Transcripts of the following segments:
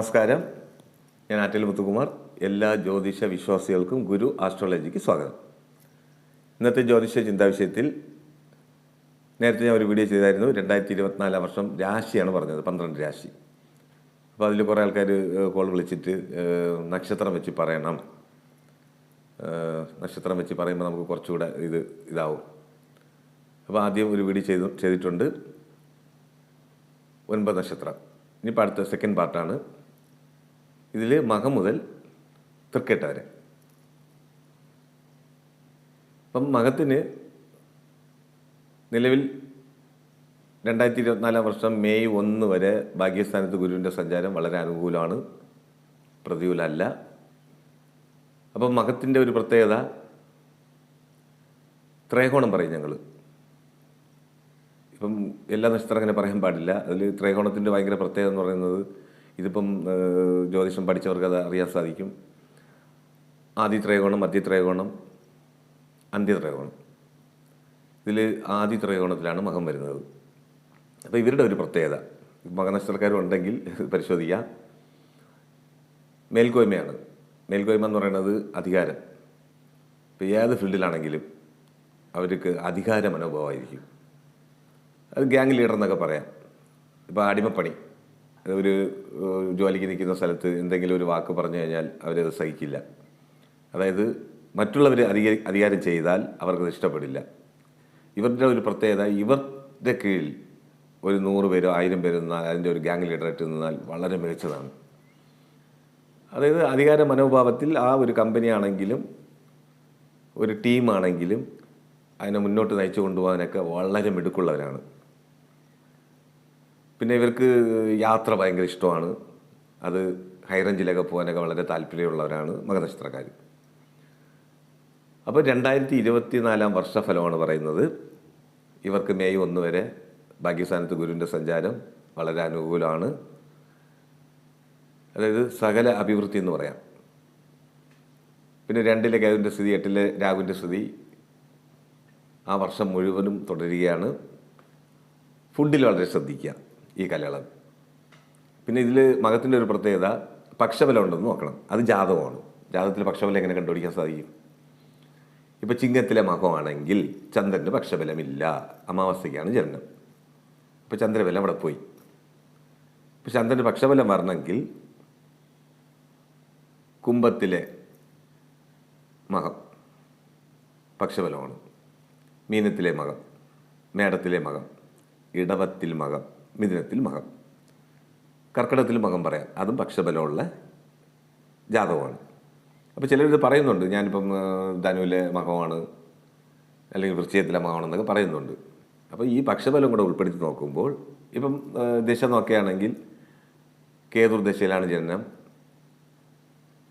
നമസ്കാരം. ഞാൻ ആറ്റൽ മുത്തുകുമാർ. എല്ലാ ജ്യോതിഷ വിശ്വാസികൾക്കും ഗുരു ആസ്ട്രോളജിക്ക് സ്വാഗതം. ഇന്നത്തെ ജ്യോതിഷ ചിന്താ വിഷയത്തിൽ നേരത്തെ ഞാൻ ഒരു വീഡിയോ ചെയ്തായിരുന്നു. രണ്ടായിരത്തി ഇരുപത്തിനാലാം വർഷം രാശിയാണ് പറഞ്ഞത് പന്ത്രണ്ട് രാശി. അപ്പോൾ അതിൽ കുറേ ആൾക്കാർ കോൾ വിളിച്ചിട്ട് നക്ഷത്രം വെച്ച് പറയണം. നക്ഷത്രം വെച്ച് പറയുമ്പോൾ നമുക്ക് കുറച്ചുകൂടെ ഇത് ഇതാവും. അപ്പോൾ ആദ്യം ഒരു വീഡിയോ ചെയ്തു ചെയ്തിട്ടുണ്ട്. ഒൻപത് നക്ഷത്രം. ഇനിയിപ്പോൾ അടുത്ത സെക്കൻഡ് പാർട്ടാണ് ഇതിൽ മകം മുതൽ തൃക്കേട്ട വരെ. അപ്പം മകത്തിന് നിലവിൽ രണ്ടായിരത്തി ഇരുപത്തിനാലാം വർഷം മെയ് ഒന്ന് വരെ ഭാഗ്യസ്ഥാനത്ത് ഗുരുവിന്റെ സഞ്ചാരം വളരെ അനുകൂലമാണ്. പ്രതികൂലമല്ല. അപ്പം മകത്തിന്റെ ഒരു പ്രത്യേകത ത്രേകോണം പറയും ഞങ്ങൾ ഇപ്പം എല്ലാ നക്ഷത്രം അങ്ങനെ പറയാൻ പാടില്ല. അതിൽ ത്രൈകോണത്തിന്റെ ഭയങ്കര പ്രത്യേകത എന്ന് പറയുന്നത് ഇതിപ്പം ജ്യോതിഷം പഠിച്ചവർക്ക് അത് അറിയാൻ സാധിക്കും. ആദിത്രയകോണം മധ്യത്രയകോണം മധ്യ ത്രൈകോണം അന്ത്യ ത്രൈകോണം ഇതിൽ ആദിത്രയകോണത്തിലാണ് മകം വരുന്നത്. അപ്പോൾ ഇവരുടെ ഒരു പ്രത്യേകത. മകനക്ഷത്രക്കാരും ഉണ്ടെങ്കിൽ പരിശോധിക്കാം. മേൽക്കോയ്മയാണ്. മേൽക്കോയ്മ എന്ന് പറയുന്നത് അധികാരം. ഇപ്പോൾ ഏത് ഫീൽഡിലാണെങ്കിലും അവർക്ക് അധികാര മനോഭാവമായിരിക്കും അത് ഗ്യാങ് ലീഡർ എന്നൊക്കെ പറയാം. ഇപ്പോൾ അടിമപ്പണി. ഒരു ജോലിക്ക് നിൽക്കുന്ന സ്ഥലത്ത് എന്തെങ്കിലും ഒരു വാക്ക് പറഞ്ഞു കഴിഞ്ഞാൽ അവരത് സഹിക്കില്ല. അതായത് മറ്റുള്ളവർ അധിക അധികാരം ചെയ്താൽ അവർക്കത് ഇഷ്ടപ്പെടില്ല. ഇവരുടെ ഒരു പ്രത്യേകത ഇവരുടെ കീഴിൽ ഒരു നൂറ് പേരോ ആയിരം പേരോ നിന്നാൽ അതിന്റെ ഒരു ഗ്യാങ് ലീഡറായിട്ട് നിന്നാൽ വളരെ മികച്ചതാണ്. അതായത് അധികാര മനോഭാവത്തിൽ ആ ഒരു കമ്പനി ആണെങ്കിലും ഒരു ടീമാണെങ്കിലും അതിനെ മുന്നോട്ട് നയിച്ചു കൊണ്ടുപോകാനൊക്കെ വളരെ മിടുക്കുള്ളവരാണ്. പിന്നെ ഇവർക്ക് യാത്ര ഭയങ്കര ഇഷ്ടമാണ്. അത് ഹൈറേഞ്ചിലൊക്കെ പോകാനൊക്കെ വളരെ താല്പര്യമുള്ളവരാണ് മകനക്ഷത്രക്കാർ അപ്പോൾ രണ്ടായിരത്തി ഇരുപത്തി നാലാം വർഷഫലമാണ് പറയുന്നത്. ഇവർക്ക് മെയ് ഒന്ന് വരെ ഭാഗ്യസ്ഥാനത്ത് ഗുരുവിന്റെ സഞ്ചാരം വളരെ അനുകൂലമാണ്. അതായത് സകല അഭിവൃദ്ധി എന്ന് പറയാം. പിന്നെ രണ്ടിലെ കേതുവിന്റെ സ്ഥിതി എട്ടിലെ രാഹുവിന്റെ സ്ഥിതി ആ വർഷം മുഴുവനും തുടരുകയാണ്. ഫുഡിൽ വളരെ ശ്രദ്ധിക്കുക. ഈ കാലയളവ് പിന്നെ ഇതിൽ മകത്തിന്റെ ഒരു പ്രത്യേകത പക്ഷബലം ഉണ്ടെന്ന് നോക്കണം. അത് ജാതകമാണ്. ജാതകത്തിൽ പക്ഷബലം എങ്ങനെ കണ്ടുപിടിക്കാൻ സാധിക്കും? ഇപ്പോൾ ചിങ്ങത്തിലെ മകമാണെങ്കിൽ ചന്ദ്രന്റെ പക്ഷബലമില്ല. അമാവാസ്യയ്ക്കാണ് ജനനം. ഇപ്പോൾ ചന്ദ്രബലം അവിടെ പോയി. ഇപ്പം ചന്ദ്രന്റെ പക്ഷബലം വരണമെങ്കിൽ കുംഭത്തിലെ മകം പക്ഷബലമാണ്. മീനത്തിലെ മകം മേടത്തിലെ മകം ഇടവത്തിൽ മകം മിഥുനത്തിൽ മകം കർക്കിടത്തിൽ മകം പറയാം. അതും പക്ഷബലമുള്ള ജാതകമാണ്. അപ്പോൾ ചിലരിത് പറയുന്നുണ്ട്. ഞാനിപ്പം ധനുവിലെ മകമാണ് അല്ലെങ്കിൽ വൃശ്ചയത്തിലെ മകമാണെന്നൊക്കെ പറയുന്നുണ്ട്. അപ്പോൾ ഈ പക്ഷബലം കൂടെ ഉൾപ്പെടുത്തി നോക്കുമ്പോൾ ഇപ്പം ദിശ നോക്കുകയാണെങ്കിൽ കേതുർ ദശയിലാണ് ജനനം.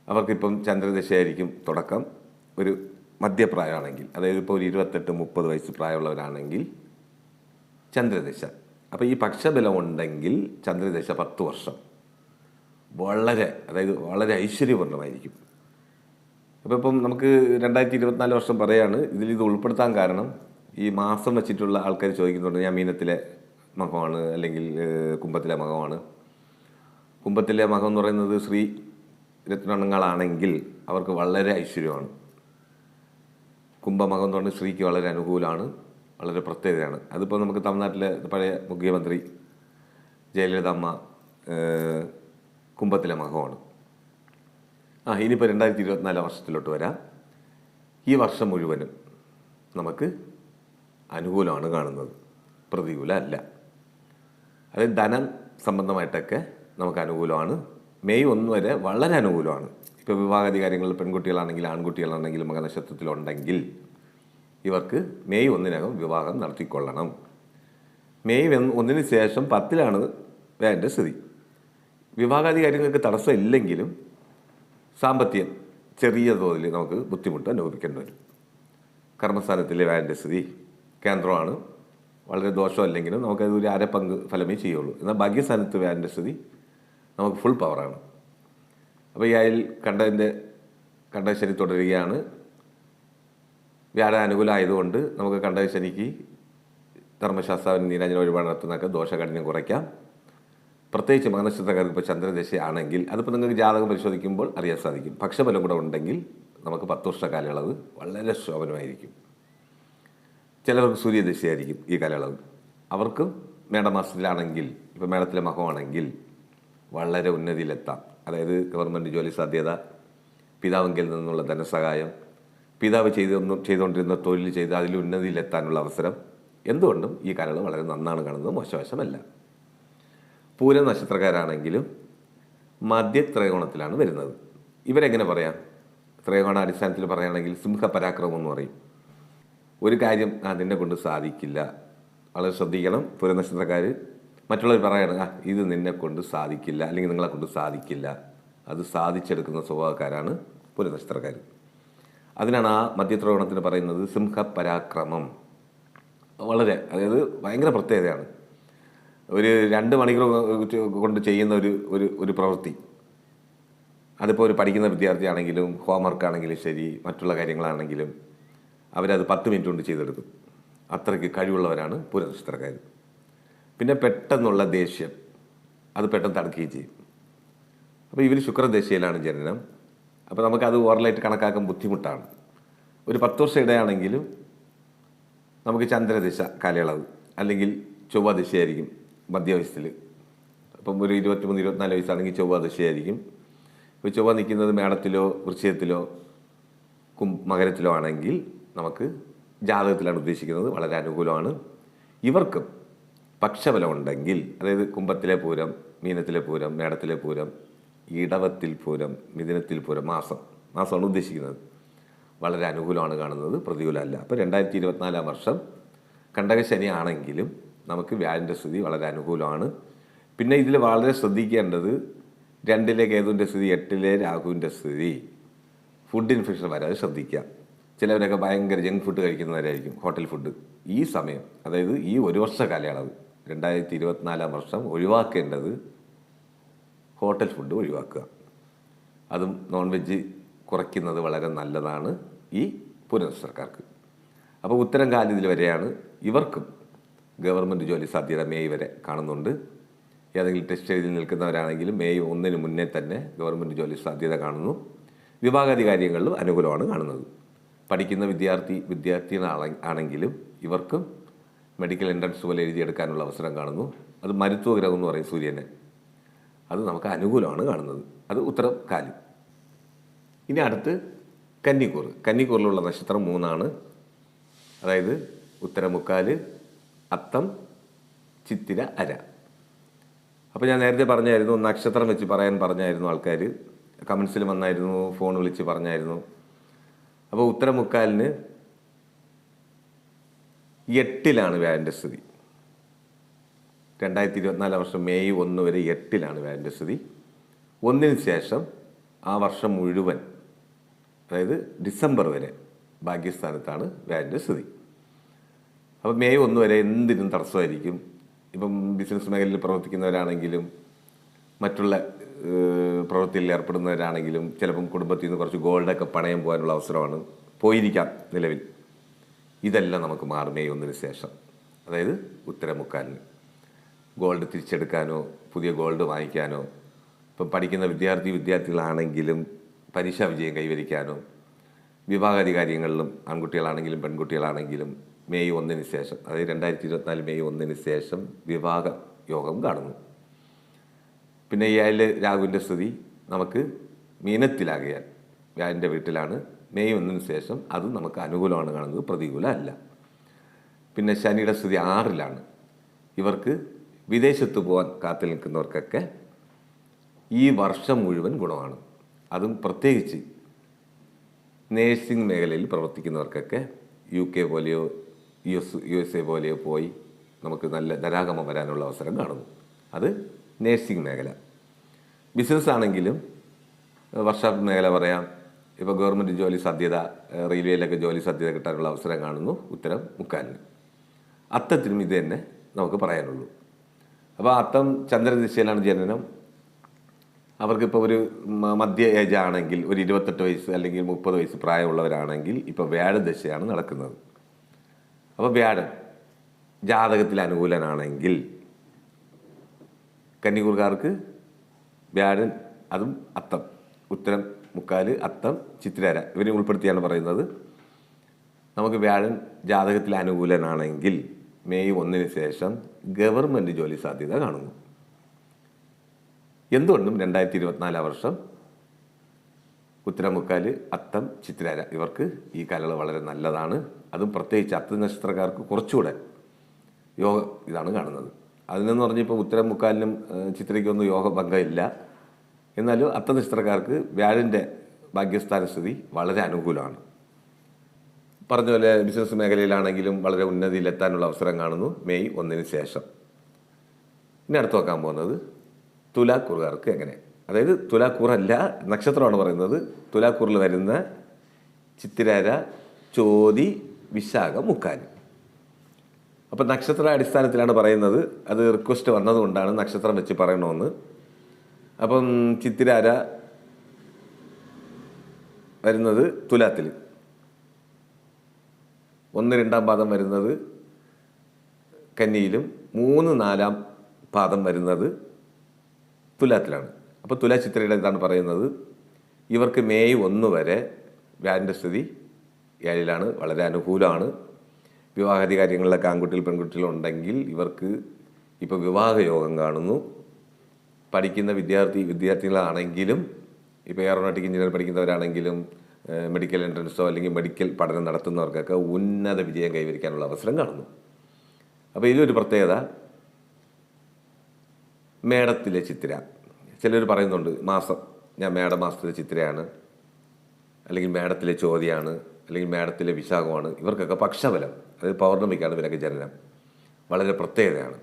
അവർക്കിപ്പം ചന്ദ്രദശയായിരിക്കും തുടക്കം. ഒരു മധ്യപ്രായമാണെങ്കിൽ അതായത് ഇപ്പോൾ ഒരു ഇരുപത്തെട്ട് മുപ്പത് വയസ്സ് പ്രായമുള്ളവരാണെങ്കിൽ ചന്ദ്രദശ. അപ്പോൾ ഈ പക്ഷബലം ഉണ്ടെങ്കിൽ ചന്ദ്രദശ പത്ത് വർഷം. വളരെ അതായത് വളരെ ഐശ്വര്യപൂർണമായിരിക്കും അപ്പോൾ ഇപ്പം നമുക്ക് രണ്ടായിരത്തി ഇരുപത്തിനാല് വർഷം പറയാണ് ഇതിൽ ഇത് ഉൾപ്പെടുത്താൻ കാരണം ഈ മാസം വെച്ചിട്ടുള്ള ആൾക്കാർ ചോദിക്കുന്നുണ്ട് ഞാൻ മീനത്തിലെ മകമാണ് അല്ലെങ്കിൽ കുംഭത്തിലെ മകമാണ് കുംഭത്തിലെ മകം എന്ന് പറയുന്നത് ശ്രീ രത്നങ്ങളാണെങ്കിൽ അവർക്ക് വളരെ ഐശ്വര്യമാണ്. കുംഭമകം എന്ന് പറഞ്ഞാൽ സ്ത്രീക്ക് വളരെ അനുകൂലമാണ് വളരെ പ്രത്യേകതയാണ്. അതിപ്പോൾ നമുക്ക് തമിഴ്നാട്ടിലെ പഴയ മുഖ്യമന്ത്രി ജയലളിത അമ്മ കുമ്പത്തിലെ മകമാണ് ആ ഇനിയിപ്പോൾ രണ്ടായിരത്തി ഇരുപത്തിനാലാം വർഷത്തിലോട്ട് വരാം. ഈ വർഷം മുഴുവനും നമുക്ക് അനുകൂലമാണ് കാണുന്നത്. പ്രതികൂല അല്ല. അതായത് ധനം സംബന്ധമായിട്ടൊക്കെ നമുക്ക് അനുകൂലമാണ്. മെയ് ഒന്ന് വരെ വളരെ അനുകൂലമാണ്. ഇപ്പോൾ വിവാഹാധികാരികൾ പെൺകുട്ടികളാണെങ്കിൽ ആൺകുട്ടികളാണെങ്കിലും മകനക്ഷത്രത്തിലുണ്ടെങ്കിൽ ഇവർക്ക് മെയ് ഒന്നിനകം വിവാഹം നടത്തിക്കൊള്ളണം. മെയ് ഒന്ന് ഒന്നിന് ശേഷം പത്തിലാണ് വേണ്ട സ്ഥിതി. വിവാഹാധികാരികൾക്ക് തടസ്സം ഇല്ലെങ്കിലും സാമ്പത്തികം ചെറിയ തോതിൽ നമുക്ക് ബുദ്ധിമുട്ട് അനുഭവിക്കേണ്ടി വരും. കർമ്മസ്ഥാനത്തിലെ വേണ്ട സ്ഥിതി കേന്ദ്രമാണ്. വളരെ ദോഷമല്ലെങ്കിലും നമുക്കത് ഒരു അരപ്പങ്ക് ഫലമേ ചെയ്യുള്ളൂ. എന്നാൽ ഭാഗ്യസ്ഥാനത്ത് വേണ്ട സ്ഥിതി നമുക്ക് ഫുൾ പവറാണ് അപ്പോൾ ഈ അയൽ കണ്ടതിന്റെ കണ്ട തുടരുകയാണ്. വ്യാഴ അനുകൂലമായതുകൊണ്ട് നമുക്ക് കണ്ട ശനിക്ക് ധർമ്മശാസ്ത്രാവിന് നീരാജന വഴിപാട് നടത്തുന്നതൊക്കെ ദോഷകഠിനം കുറയ്ക്കാം. പ്രത്യേകിച്ച് മകനക്ഷത്രക്കാർക്ക് ഇപ്പോൾ ചന്ദ്രദശയാണെങ്കിൽ അതിപ്പോൾ നിങ്ങൾക്ക് ജാതകം പരിശോധിക്കുമ്പോൾ അറിയാൻ സാധിക്കും. പക്ഷബലം കൂടെ ഉണ്ടെങ്കിൽ നമുക്ക് പത്ത് വർഷ കാലയളവ് വളരെ ശോഭനമായിരിക്കും. ചിലർക്ക് സൂര്യദശയായിരിക്കും ഈ കാലയളവ്. അവർക്കും മേടമാസത്തിലാണെങ്കിൽ ഇപ്പോൾ മേടത്തിലെ മഹമാണെങ്കിൽ വളരെ ഉന്നതിയിലെത്താം. അതായത് ഗവൺമെന്റ് ജോലി സാധ്യത പിതാവെങ്കിൽ നിന്നുള്ള ധനസഹായം പിതാവ് ചെയ്ത് ചെയ്തുകൊണ്ടിരുന്ന തൊഴിൽ ചെയ്ത് അതിൽ ഉന്നതിയിലെത്താനുള്ള അവസരം എന്തുകൊണ്ടും ഈ കാലങ്ങൾ വളരെ നന്നാണ് കാണുന്നത് മോശവശമല്ല. പൂരം നക്ഷത്രക്കാരാണെങ്കിലും മധ്യത്രയോണത്തിലാണ് വരുന്നത്. ഇവരെങ്ങനെ പറയാം? ത്രയോണ അടിസ്ഥാനത്തിൽ പറയുകയാണെങ്കിൽ സിംഹപരാക്രമം എന്ന് പറയും. ഒരു കാര്യം അതിനെ കൊണ്ട് സാധിക്കില്ല. വളരെ ശ്രദ്ധിക്കണം പൂരം നക്ഷത്രക്കാർ മറ്റുള്ളവർ പറയണം ആ ഇത് നിന്നെ കൊണ്ട് സാധിക്കില്ല അല്ലെങ്കിൽ നിങ്ങളെ കൊണ്ട് സാധിക്കില്ല. അത് സാധിച്ചെടുക്കുന്ന സ്വഭാവക്കാരാണ് പൂരം നക്ഷത്രക്കാർ അതിനാണ് ആ മധ്യത്രോണത്തിന് പറയുന്നത് സിംഹപരാക്രമം. വളരെ അതായത് ഭയങ്കര പ്രത്യേകതയാണ്. ഒരു രണ്ട് മണിക്കൂർ കൊണ്ട് ചെയ്യുന്ന ഒരു ഒരു ഒരു പ്രവൃത്തി. അതിപ്പോൾ ഒരു പഠിക്കുന്ന വിദ്യാർത്ഥിയാണെങ്കിലും ഹോംവർക്ക് ആണെങ്കിലും ശരി മറ്റുള്ള കാര്യങ്ങളാണെങ്കിലും അവരത് പത്ത് മിനിറ്റ് കൊണ്ട് ചെയ്തെടുക്കും. അത്രയ്ക്ക് കഴിവുള്ളവരാണ് പുരനക്ഷത്രക്കാർ പിന്നെ പെട്ടെന്നുള്ള ദേഷ്യം അത് പെട്ടെന്ന് തടുക്കുകയും ചെയ്യും. അപ്പോൾ ഇവർ ശുക്രദശയിലാണ് ജനനം. അപ്പോൾ നമുക്കത് ഓറലായിട്ട് കണക്കാക്കാൻ ബുദ്ധിമുട്ടാണ്. ഒരു പത്ത് വർഷം ഇടയാണെങ്കിലും നമുക്ക് ചന്ദ്രദിശ കാലയളവ് അല്ലെങ്കിൽ ചൊവ്വ ദിശയായിരിക്കും മധ്യവയസ്സിൽ അപ്പം ഒരു ഇരുപത്തിമൂന്ന് ഇരുപത്തിനാല് വയസ്സാണെങ്കിൽ ചൊവ്വ ദിശയായിരിക്കും. ഇപ്പോൾ ചൊവ്വ നിൽക്കുന്നത് മേടത്തിലോ വൃശ്ചയത്തിലോ കും മകരത്തിലോ ആണെങ്കിൽ നമുക്ക് ജാതകത്തിലാണ് ഉദ്ദേശിക്കുന്നത്. വളരെ അനുകൂലമാണ്. ഇവർക്കും പക്ഷബലം ഉണ്ടെങ്കിൽ അതായത് കുംഭത്തിലെ പൂരം മീനത്തിലെ പൂരം മേടത്തിലെ പൂരം ഇടവത്തിൽ പൂരം മിഥുനത്തിൽ പൂരം മാസം. മാസമാണ് ഉദ്ദേശിക്കുന്നത്. വളരെ അനുകൂലമാണ് കാണുന്നത് പ്രതികൂലമല്ല. അപ്പോൾ രണ്ടായിരത്തി ഇരുപത്തിനാലാം വർഷം കണ്ടകശനി ആണെങ്കിലും നമുക്ക് വ്യാഴന്റെ സ്ഥിതി വളരെ അനുകൂലമാണ്. പിന്നെ ഇതിൽ വളരെ ശ്രദ്ധിക്കേണ്ടത് രണ്ടിലെ കേതുവിന്റെ സ്ഥിതി എട്ടിലെ രാഹുവിന്റെ സ്ഥിതി. ഫുഡ് ഇൻഫെക്ഷൻ വരാതെ ശ്രദ്ധിക്കുക. ചിലവരൊക്കെ ഭയങ്കര ജങ്ക് ഫുഡ് കഴിക്കുന്നവരായിരിക്കും ഹോട്ടൽ ഫുഡ്. ഈ സമയം അതായത് ഈ ഒരു വർഷ കാലയളവ് രണ്ടായിരത്തി ഇരുപത്തിനാലാം വർഷം ഒഴിവാക്കേണ്ടത് ഹോട്ടൽ ഫുഡ് ഒഴിവാക്കുക. അതും നോൺ വെജ് കുറയ്ക്കുന്നത് വളരെ നല്ലതാണ് ഈ പുനഃസർക്കാർക്ക് അപ്പോൾ ഉത്തരം കാലിതിൽ വരെയാണ് ഇവർക്കും ഗവൺമെന്റ് ജോലി സാധ്യത മെയ് വരെ കാണുന്നുണ്ട്. ഏതെങ്കിലും ടെസ്റ്റ് എഴുതി നിൽക്കുന്നവരാണെങ്കിലും മെയ് ഒന്നിന് മുന്നേ തന്നെ ഗവൺമെന്റ് ജോലി സാധ്യത കാണുന്നു. വിഭാഗാധികാരികളിലും അനുകൂലമാണ് കാണുന്നത്. പഠിക്കുന്ന വിദ്യാർത്ഥി വിദ്യാർത്ഥികളാണ് ആണെങ്കിലും ഇവർക്കും മെഡിക്കൽ എൻട്രൻസ് പോലെ എഴുതിയെടുക്കാനുള്ള അവസരം കാണുന്നു. അത് മരുത്വഗ്രഹം എന്ന് പറയും സൂര്യനെ. അത് നമുക്ക് അനുകൂലമാണ് കാണുന്നത്. അത് ഉത്തരകാലി ഇനി അടുത്ത് കന്നിക്കൂർ കന്നിക്കൂറിലുള്ള നക്ഷത്രം മൂന്നാണ്. അതായത് ഉത്തരമുക്കാൽ അത്തം ചിത്തിര അര. അപ്പോൾ ഞാൻ നേരത്തെ പറഞ്ഞായിരുന്നു നക്ഷത്രം വെച്ച് പറയാൻ പറഞ്ഞായിരുന്നു ആൾക്കാർ കമൻസിൽ വന്നായിരുന്നു ഫോൺ വിളിച്ച് പറഞ്ഞായിരുന്നു. അപ്പോൾ ഉത്തരമുക്കാലിന് എട്ടിലാണ് വ്യാഴന്റെ സ്ഥിതി. രണ്ടായിരത്തി ഇരുപത്തിനാല് വർഷം മെയ് ഒന്ന് വരെ എട്ടിലാണ് വ്യാഴന്റെ സ്ഥിതി. ഒന്നിന് ശേഷം ആ വർഷം മുഴുവൻ അതായത് ഡിസംബർ വരെ ഭാഗ്യസ്ഥാനത്താണ് വ്യാഴന്റെ സ്ഥിതി. അപ്പോൾ മെയ് ഒന്ന് വരെ എന്തിനും തടസ്സമായിരിക്കും. ഇപ്പം ബിസിനസ് മേഖലയിൽ പ്രവർത്തിക്കുന്നവരാണെങ്കിലും മറ്റുള്ള പ്രവൃത്തിയിൽ ഏർപ്പെടുന്നവരാണെങ്കിലും ചിലപ്പം കുടുംബത്തിൽ നിന്ന് കുറച്ച് ഗോൾഡൊക്കെ പണയം പോകാനുള്ള അവസരമാണ് പോയിരിക്കാം നിലവിൽ. ഇതെല്ലാം നമുക്ക് മാറുമേ ഒന്നിന് ശേഷം. അതായത് ഉത്തരമുക്കാലിന്. ഗോൾഡ് തിരിച്ചെടുക്കാനോ പുതിയ ഗോൾഡ് വാങ്ങിക്കാനോ ഇപ്പം പഠിക്കുന്ന വിദ്യാർത്ഥി വിദ്യാർത്ഥികളാണെങ്കിലും പരീക്ഷാ വിജയം കൈവരിക്കാനോ വിഭാഗാധികാരികളിലും ആൺകുട്ടികളാണെങ്കിലും പെൺകുട്ടികളാണെങ്കിലും മെയ് ഒന്നിന് ശേഷം അതായത് രണ്ടായിരത്തി ഇരുപത്തിനാല് മെയ് ഒന്നിന് ശേഷം വിഭാഗ യോഗം കാണുന്നു. പിന്നെ ഇയാളിൽ രാഹുവിന്റെ സ്ഥിതി നമുക്ക് മീനത്തിലാകിയാൽ വ്യാഴന്റെ വീട്ടിലാണ് മെയ് ഒന്നിന് ശേഷം അതും നമുക്ക് അനുകൂലമാണ് കാണുന്നത് പ്രതികൂലമല്ല. പിന്നെ ശനിയുടെ സ്ഥിതി ആറിലാണ്. ഇവർക്ക് വിദേശത്ത് പോകാൻ കാത്തു നിൽക്കുന്നവർക്കൊക്കെ ഈ വർഷം മുഴുവൻ ഗുണമാണ്. അതും പ്രത്യേകിച്ച് നേഴ്സിംഗ് മേഖലയിൽ പ്രവർത്തിക്കുന്നവർക്കൊക്കെ യു കെ പോലെയോ U S U S A പോലെയോ പോയി നമുക്ക് നല്ല ധനാഗമം വരാനുള്ള അവസരം കാണുന്നു. അത് നേഴ്സിംഗ് മേഖല. ബിസിനസ് ആണെങ്കിലും വർഷാപ്പ് മേഖല പറയാം. ഇപ്പോൾ ഗവൺമെന്റ് ജോലി സാധ്യത റെയിൽവേയിലൊക്കെ ജോലി സാധ്യത കിട്ടാനുള്ള അവസരം കാണുന്നു ഉത്തരം മുക്കാലിന്. അത്തത്തിനും ഇത് തന്നെ നമുക്ക് പറയാനുള്ളൂ. അപ്പോൾ അത്തം ചന്ദ്രദിശയിലാണ് ജനനം. അവർക്കിപ്പോൾ ഒരു മധ്യ ഏജ് ആണെങ്കിൽ ഒരു ഇരുപത്തെട്ട് വയസ്സ് അല്ലെങ്കിൽ മുപ്പത് വയസ്സ് പ്രായമുള്ളവരാണെങ്കിൽ ഇപ്പോൾ വ്യാഴദശയാണ് നടക്കുന്നത്. അപ്പോൾ വ്യാഴം ജാതകത്തിൽ അനുകൂലനാണെങ്കിൽ കന്നികൂർക്കാർക്ക് വ്യാഴൻ അതും അത്തം. ഉത്തരം മുക്കാൽ അത്തം ചിത്രര ഇവരെ ഉൾപ്പെടുത്തിയാണ് പറയുന്നത്. നമുക്ക് വ്യാഴൻ ജാതകത്തിൽ അനുകൂലനാണെങ്കിൽ മെയ് ഒന്നിന് ശേഷം ഗവൺമെന്റ് ജോലി സാധ്യത കാണുന്നു. എന്തുകൊണ്ടും രണ്ടായിരത്തി ഇരുപത്തിനാലാം വർഷം ഉത്തരമുക്കാൽ അത്തം ചിത്രാര ഇവർക്ക് ഈ കാലയളവ് വളരെ നല്ലതാണ്. അതും പ്രത്യേകിച്ച് അത്ത നക്ഷത്രക്കാർക്ക് കുറച്ചുകൂടെ യോഗ ഇതാണ് കാണുന്നത്. അതിനെന്ന് പറഞ്ഞിപ്പോൾ ഉത്തരം മുക്കാലിനും ചിത്രയ്ക്കൊന്നും യോഗ ഭംഗമില്ല. എന്നാലും അത്ത നക്ഷത്രക്കാർക്ക് വ്യാഴന്റെ ഭാഗ്യസ്ഥാന സ്ഥിതി വളരെ അനുകൂലമാണ്. പറഞ്ഞ പോലെ ബിസിനസ് മേഖലയിലാണെങ്കിലും വളരെ ഉന്നതിയിലെത്താനുള്ള അവസരം കാണുന്നു. മെയ് ഒന്നിന് ശേഷം. ഇനി അടുത്ത് നോക്കാൻ പോകുന്നത് തുലാക്കൂറുകാർക്ക് എങ്ങനെ? അതായത് തുലാക്കൂറല്ല നക്ഷത്രമാണ് പറയുന്നത്. തുലാക്കൂറിൽ വരുന്ന ചിത്തിരാര ചോതി വിശാഖ മുക്കാലി. അപ്പം നക്ഷത്ര അടിസ്ഥാനത്തിലാണ് പറയുന്നത്. അത് റിക്വസ്റ്റ് വന്നതുകൊണ്ടാണ് നക്ഷത്രം വെച്ച് പറയണമെന്ന്. അപ്പം ചിത്തിരാര വരുന്നത് തുലാത്തിൽ. ഒന്ന് രണ്ടാം പാദം വരുന്നത് കന്നിയിലും മൂന്ന് നാലാം പാദം വരുന്നത് തുലാത്തിലാണ്. അപ്പോൾ തുലാ ചിത്രയുടെ ഇതാണ് പറയുന്നത്? ഇവർക്ക് മെയ് ഒന്ന് വരെ വ്യാഴന്റെ സ്ഥിതി ഏഴിലാണ് വളരെ അനുകൂലമാണ്. വിവാഹാദി കാര്യങ്ങളിലൊക്കെ ആൺകുട്ടികൾ പെൺകുട്ടികളുണ്ടെങ്കിൽ ഇവർക്ക് ഇപ്പോൾ വിവാഹയോഗം കാണുന്നു. പഠിക്കുന്ന വിദ്യാർത്ഥി വിദ്യാർത്ഥികളാണെങ്കിലും ഇപ്പോൾ എയറോനോട്ടിക് എഞ്ചിനീയർ പഠിക്കുന്നവരാണെങ്കിലും മെഡിക്കൽ എൻട്രൻസോ അല്ലെങ്കിൽ മെഡിക്കൽ പഠനം നടത്തുന്നവർക്കൊക്കെ ഉന്നത വിജയം കൈവരിക്കാനുള്ള അവസരം കാണുന്നു. അപ്പോൾ ഇതിലൊരു പ്രത്യേകത മേടത്തിലെ ചിത്ര. ചിലർ പറയുന്നുണ്ട് മാസം ഞാൻ മേടമാസത്തിലെ ചിത്രയാണ് അല്ലെങ്കിൽ മേടത്തിലെ ചോദ്യമാണ് അല്ലെങ്കിൽ മേടത്തിലെ വിശാഖമാണ്. ഇവർക്കൊക്കെ പക്ഷബലം അതായത് പൗർണമിക്കാണ് ഇവരൊക്കെ ജനനം. വളരെ പ്രത്യേകതയാണ്.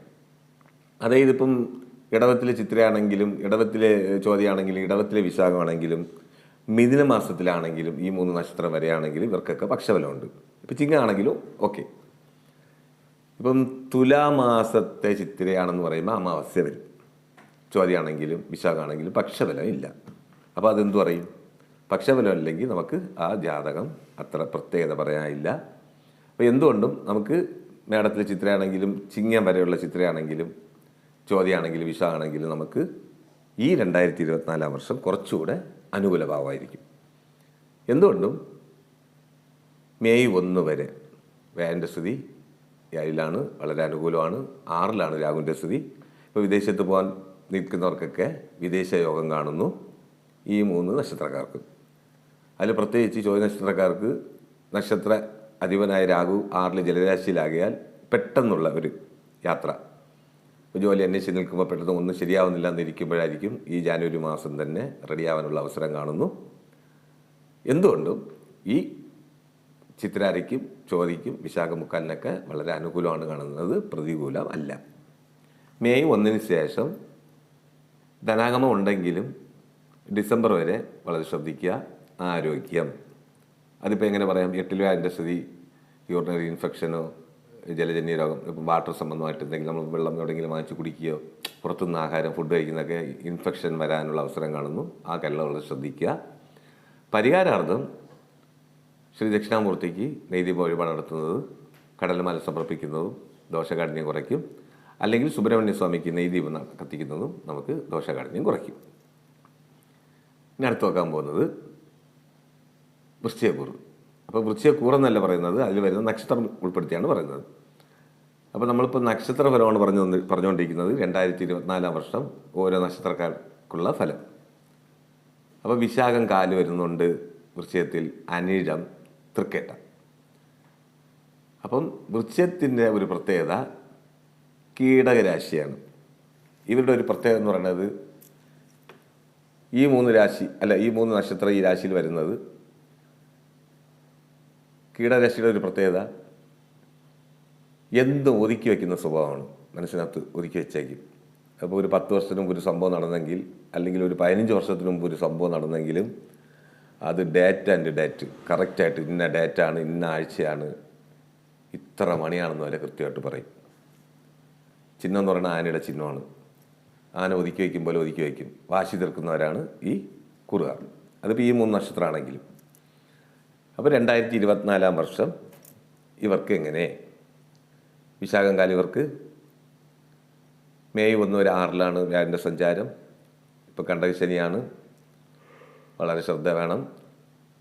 അതായത് ഇപ്പം ഇടവത്തിലെ ചിത്രയാണെങ്കിലും ഇടവത്തിലെ ചോദ്യമാണെങ്കിലും ഇടവത്തിലെ വിശാഖമാണെങ്കിലും മിഥുന മാസത്തിലാണെങ്കിലും ഈ മൂന്ന് നക്ഷത്രം വരെയാണെങ്കിലും ഇവർക്കൊക്കെ പക്ഷബലമുണ്ട് ഇപ്പം ചിങ്ങാണെങ്കിലും ഓക്കെ ഇപ്പം തുലാമാസത്തെ ചിത്തിരയാണെന്ന് പറയുമ്പോൾ അമാവാസ്യ വരും. ചോദ്യമാണെങ്കിലും വിശാഖാണെങ്കിലും പക്ഷബലം ഇല്ല അപ്പോൾ അതെന്തു പറയും? പക്ഷബലം അല്ലെങ്കിൽ നമുക്ക് ആ ജാതകം അത്ര പ്രത്യേകത പറയാനില്ല. അപ്പോൾ എന്തുകൊണ്ടും നമുക്ക് മേടത്തിലെ ചിത്രയാണെങ്കിലും ചിങ്ങം വരെയുള്ള ചിത്രയാണെങ്കിലും ചോദ്യമാണെങ്കിലും വിശാഖാണെങ്കിലും നമുക്ക് ഈ രണ്ടായിരത്തി ഇരുപത്തിനാലാം വർഷം കുറച്ചുകൂടെ അനുകൂല ഭാവമായിരിക്കും എന്തുകൊണ്ടും മെയ് ഒന്ന് വരെ വേന്റെ സ്ഥിതി ഏഴിലാണ് വളരെ അനുകൂലമാണ്. ആറിലാണ് രാഹുവിന്റെ സ്ഥിതി. ഇപ്പോൾ വിദേശത്ത് പോകാൻ നിൽക്കുന്നവർക്കൊക്കെ വിദേശ യോഗം കാണുന്നു. ഈ മൂന്ന് നക്ഷത്രക്കാർക്ക്. അതിൽ പ്രത്യേകിച്ച് ചോദ്യ നക്ഷത്രക്കാർക്ക് നക്ഷത്ര അധിപനായ രാഹു ആറിൽ ജലരാശിയിലാകിയാൽ പെട്ടെന്നുള്ള ഒരു യാത്ര. ജോലി അന്വേഷിച്ച് നിൽക്കുമ്പോൾ പെട്ടെന്ന് ഒന്നും ശരിയാവുന്നില്ല എന്നിരിക്കുമ്പോഴായിരിക്കും ഈ ജാനുവരി മാസം തന്നെ റെഡിയാവാനുള്ള അവസരം കാണുന്നു. എന്തുകൊണ്ടും ഈ ചിത്രാരയ്ക്കും ചോദിക്കും വിശാഖമുക്കാലിനൊക്കെ വളരെ അനുകൂലമാണ് കാണുന്നത്. പ്രതികൂലം അല്ല. മെയ് ഒന്നിന് ശേഷം ധനാഗമം ഉണ്ടെങ്കിലും ഡിസംബർ വരെ വളരെ ശ്രദ്ധിക്കുക. ആരോഗ്യം. അതിപ്പോൾ എങ്ങനെ പറയാം? എട്ടിലോ അതിന്റെ സ്ഥിതി യൂറിനറി ഇൻഫെക്ഷനോ ജലജന്യ രോഗം ഇപ്പം വാട്ടർ സംബന്ധമായിട്ട് എന്തെങ്കിലും നമ്മൾ വെള്ളം എവിടെയെങ്കിലും വാങ്ങിച്ച് കുടിക്കുകയോ പുറത്തുനിന്ന് ആഹാരം ഫുഡ് കഴിക്കുന്നതൊക്കെ ഇൻഫെക്ഷൻ വരാനുള്ള അവസരം കാണുന്നു. ആ കല്ലുകൾ ശ്രദ്ധിക്കുക. പരിഹാരാർത്ഥം ശ്രീ ദക്ഷിണാമൂർത്തിക്ക് നെയ്തീപ വഴിപാട് നടത്തുന്നത് കടൽമാല സമർപ്പിക്കുന്നതും ദോഷകാഠിന്യം കുറയ്ക്കും. അല്ലെങ്കിൽ സുബ്രഹ്മണ്യ സ്വാമിക്ക് നെയ്തീപം കത്തിക്കുന്നതും നമുക്ക് ദോഷകാഠിന്യം കുറയ്ക്കും. ഇനി അടുത്ത് നോക്കാൻ പോകുന്നത് വൃശ്ചയക്കൂർ അപ്പോൾ വൃശ്ചികക്കൂറെന്നല്ല പറയുന്നത് അതിൽ വരുന്ന നക്ഷത്രം ഉൾപ്പെടുത്തിയാണ് പറയുന്നത്. അപ്പോൾ നമ്മളിപ്പോൾ നക്ഷത്ര ഫലമാണ് പറഞ്ഞു വന്ന് പറഞ്ഞുകൊണ്ടിരിക്കുന്നത് രണ്ടായിരത്തി ഇരുപത്തിനാലാം വർഷം ഓരോ നക്ഷത്രക്കാർക്കുള്ള ഫലം. അപ്പോൾ വിശാഖം കാൽ വരുന്നുണ്ട് വൃശ്ചയത്തിൽ അനിഴം തൃക്കേട്ട. അപ്പം വൃശ്ചയത്തിന്റെ ഒരു പ്രത്യേകത കീടകരാശിയാണ്. ഇവരുടെ ഒരു പ്രത്യേകത എന്ന് പറയുന്നത് ഈ മൂന്ന് രാശി അല്ല ഈ മൂന്ന് നക്ഷത്രം ഈ രാശിയിൽ വരുന്നത് കീടരാശിയുടെ ഒരു പ്രത്യേകത എന്തും ഒതുക്കി വയ്ക്കുന്ന സ്വഭാവമാണ് മനസ്സിനകത്ത് ഒതുക്കി വെച്ചേക്കും. അപ്പോൾ ഒരു പത്ത് വർഷത്തിന് മുമ്പ് ഒരു സംഭവം നടന്നെങ്കിൽ അല്ലെങ്കിൽ ഒരു പതിനഞ്ച് വർഷത്തിന് മുമ്പ് ഒരു സംഭവം നടന്നെങ്കിലും അത് ഡേറ്റ് ആൻഡ് ഡേറ്റ് കറക്റ്റായിട്ട് ഇന്ന ഡേറ്റാണ് ഇന്ന ആഴ്ചയാണ് ഇത്ര മണിയാണെന്ന് വരെ കൃത്യമായിട്ട് പറയും. ചിഹ്നം എന്ന് പറയുന്നത് ആനയുടെ ചിഹ്നമാണ്. ആന ഒതുക്കി വയ്ക്കും പോലെ ഒതുക്കി വയ്ക്കും വാശി തീർക്കുന്നവരാണ് ഈ കുറുകാർ. അതിപ്പോൾ ഈ മൂന്ന് നക്ഷത്രമാണെങ്കിലും. അപ്പോൾ രണ്ടായിരത്തി ഇരുപത്തിനാലാം വർഷം ഇവർക്ക് എങ്ങനെ? വിശാഖം ഇവർക്ക് മെയ് ഒന്ന് വരെ ആറിലാണ് വ്യാഴന്റെ സഞ്ചാരം. ഇപ്പോൾ കണ്ടത് ശനിയാണ്. വളരെ ശ്രദ്ധ വേണം.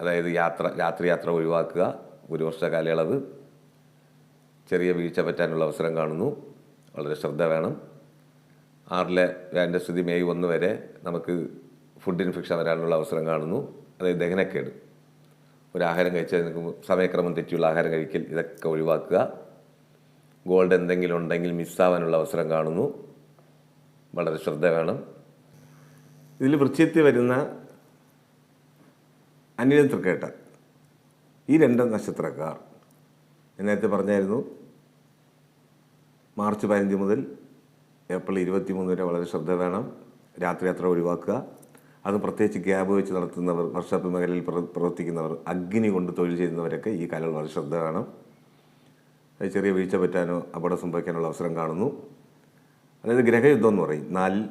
അതായത് യാത്ര രാത്രി യാത്ര ഒഴിവാക്കുക. ഒരു വർഷ കാലയളവ്. ചെറിയ വീഴ്ച പറ്റാനുള്ള അവസരം കാണുന്നു. വളരെ ശ്രദ്ധ വേണം. ആറിലെ വ്യാഴന്റെ സ്ഥിതി മെയ് ഒന്ന് വരെ നമുക്ക് ഫുഡ് ഇൻഫെക്ഷൻ വരാനുള്ള അവസരം കാണുന്നു. അതായത് ദഹനക്കേട്. ഒരു ആഹാരം കഴിച്ചതിന് നിങ്ങൾക്ക് സമയക്രമം തെറ്റിയുള്ള ആഹാരം കഴിക്കൽ ഇതൊക്കെ ഒഴിവാക്കുക. ഗോൾഡ് എന്തെങ്കിലും ഉണ്ടെങ്കിൽ മിസ്സാവാനുള്ള അവസരം കാണുന്നു. വളരെ ശ്രദ്ധ വേണം. ഇതിൽ വൃശ്ചിയത്തിൽ വരുന്ന അനിഴം തൃക്കേട്ട ഈ രണ്ട് നക്ഷത്രക്കാർ. നേരത്തെ പറഞ്ഞായിരുന്നു മാർച്ച് പതിനഞ്ച് മുതൽ ഏപ്രിൽ ഇരുപത്തി മൂന്ന് വരെ വളരെ ശ്രദ്ധ വേണം. രാത്രി യാത്ര ഒഴിവാക്കുക. അത് പ്രത്യേകിച്ച് ഗ്യാബ് വെച്ച് നടത്തുന്നവർ വർഷാപ്പ് മേഖലയിൽ പ്രവർത്തിക്കുന്നവർ അഗ്നി കൊണ്ട് തൊഴിൽ ചെയ്യുന്നവരൊക്കെ ഈ കാലം വളരെ ശ്രദ്ധ കാണും. ചെറിയ വീഴ്ച പറ്റാനോ അപകടം സംഭവിക്കാനുള്ള അവസരം കാണുന്നു. അതായത് ഗ്രഹയുദ്ധം എന്ന് പറയും. നാലിൽ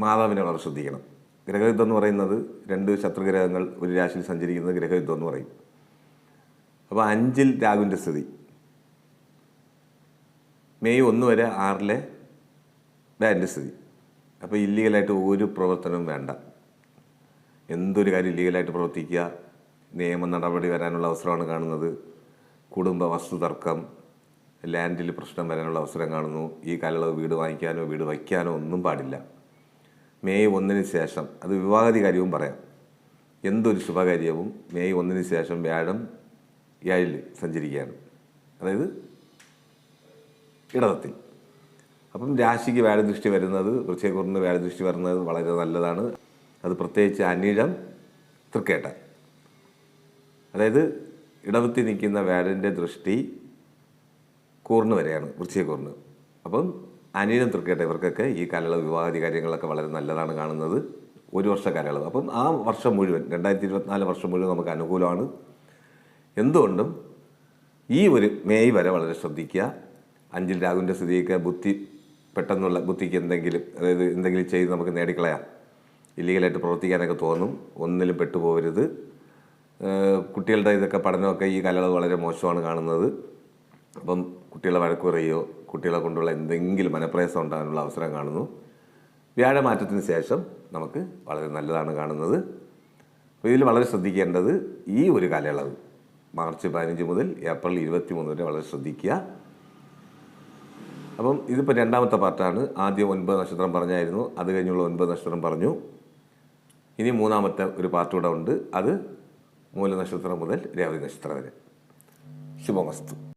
മാതാവിനെ വളരെ ശ്രദ്ധിക്കണം. ഗ്രഹയുദ്ധം എന്ന് പറയുന്നത് രണ്ട് ശത്രുഗ്രഹങ്ങൾ ഒരു രാശിയിൽ സഞ്ചരിക്കുന്നത് ഗ്രഹയുദ്ധം എന്ന് പറയും. അപ്പോൾ അഞ്ചിൽ രാഹുവിന്റെ സ്ഥിതി. മെയ് ഒന്ന് വരെ ആറിലെ ബാന്റെ സ്ഥിതി. അപ്പോൾ ഇല്ലീഗലായിട്ട് ഒരു പ്രവർത്തനവും വേണ്ട. എന്തൊരു കാര്യം ഇല്ലീഗലായിട്ട് പ്രവർത്തിക്കുക? നിയമ നടപടി വരാനുള്ള അവസരമാണ് കാണുന്നത്. കുടുംബ വസ്തു തർക്കം ലാൻഡിൽ പ്രശ്നം വരാനുള്ള അവസരം കാണുന്നു. ഈ കാലയളവ് വീട് വാങ്ങിക്കാനോ വീട് വയ്ക്കാനോ ഒന്നും പാടില്ല. മെയ് ഒന്നിന് ശേഷം അത് വിവാഹാധികാരിയും പറയാം. എന്തൊരു ശുഭകാര്യവും മെയ് ഒന്നിന് ശേഷം വ്യാഴം ഏഴിൽ സഞ്ചരിക്കുകയാണ്. അതായത് ഇടതത്തിൽ അപ്പം രാശിക്ക് വ്യാഴദൃഷ്ടി വരുന്നത് വൃശ്ചയക്കൂറിന് വ്യാഴദൃഷ്ടി വരുന്നത് വളരെ നല്ലതാണ്. അത് പ്രത്യേകിച്ച് അനിഴം തൃക്കേട്ട. അതായത് ഇടവത്തി നിൽക്കുന്ന വ്യാഴന്റെ ദൃഷ്ടി കൂറിന് വരെയാണ് വൃശ്ചയക്കൂറിന് അപ്പം അനിഴം തൃക്കേട്ട ഇവർക്കൊക്കെ ഈ കാലയളവ് വിവാഹാദി കാര്യങ്ങളൊക്കെ വളരെ നല്ലതാണ് കാണുന്നത്. ഒരു വർഷ കാലയളവ്. അപ്പം ആ വർഷം മുഴുവൻ രണ്ടായിരത്തി ഇരുപത്തിനാല് വർഷം മുഴുവൻ നമുക്ക് അനുകൂലമാണ്. എന്തുകൊണ്ടും ഈ ഒരു മെയ് വരെ വളരെ ശ്രദ്ധിക്കുക. അഞ്ചിൽ രാഹുവിന്റെ സ്ഥിതിയൊക്കെ ബുദ്ധി പെട്ടെന്നുള്ള ബുദ്ധിക്ക് എന്തെങ്കിലും അതായത് എന്തെങ്കിലും ചെയ്ത് നമുക്ക് നേടിക്കളയാം. ഇല്ലീഗലായിട്ട് പ്രവർത്തിക്കാനൊക്കെ തോന്നും. ഒന്നിലും പെട്ടുപോകരുത് കുട്ടികളുടെ ഇതൊക്കെ പഠനമൊക്കെ ഈ കാലയളവ് വളരെ മോശമാണ് കാണുന്നത്. അപ്പം കുട്ടികളെ വഴക്ക് പറയുകയോ കുട്ടികളെ കൊണ്ടുള്ള എന്തെങ്കിലും മനപ്രയാസം ഉണ്ടാകാനുള്ള അവസരം കാണുന്നു. വ്യാഴമാറ്റത്തിന് ശേഷം നമുക്ക് വളരെ നല്ലതാണ് കാണുന്നത്. അപ്പോൾ ഇതിൽ വളരെ ശ്രദ്ധിക്കേണ്ടത് ഈ ഒരു കാലയളവ് മാർച്ച് പതിനഞ്ച് മുതൽ ഏപ്രിൽ ഇരുപത്തി മൂന്ന് വരെ വളരെ ശ്രദ്ധിക്കുക. അപ്പം ഇതിപ്പോൾ രണ്ടാമത്തെ പാർട്ടാണ്. ആദ്യം ഒൻപത് നക്ഷത്രം പറഞ്ഞായിരുന്നു. അത് കഴിഞ്ഞുള്ള ഒൻപത് നക്ഷത്രം പറഞ്ഞു. ഇനി മൂന്നാമത്തെ ഒരു പാർട്ട് കൂടെ ഉണ്ട്. അത് മൂലനക്ഷത്രം മുതൽ രേവതി നക്ഷത്രം വരെ. ശുഭമസ്തു.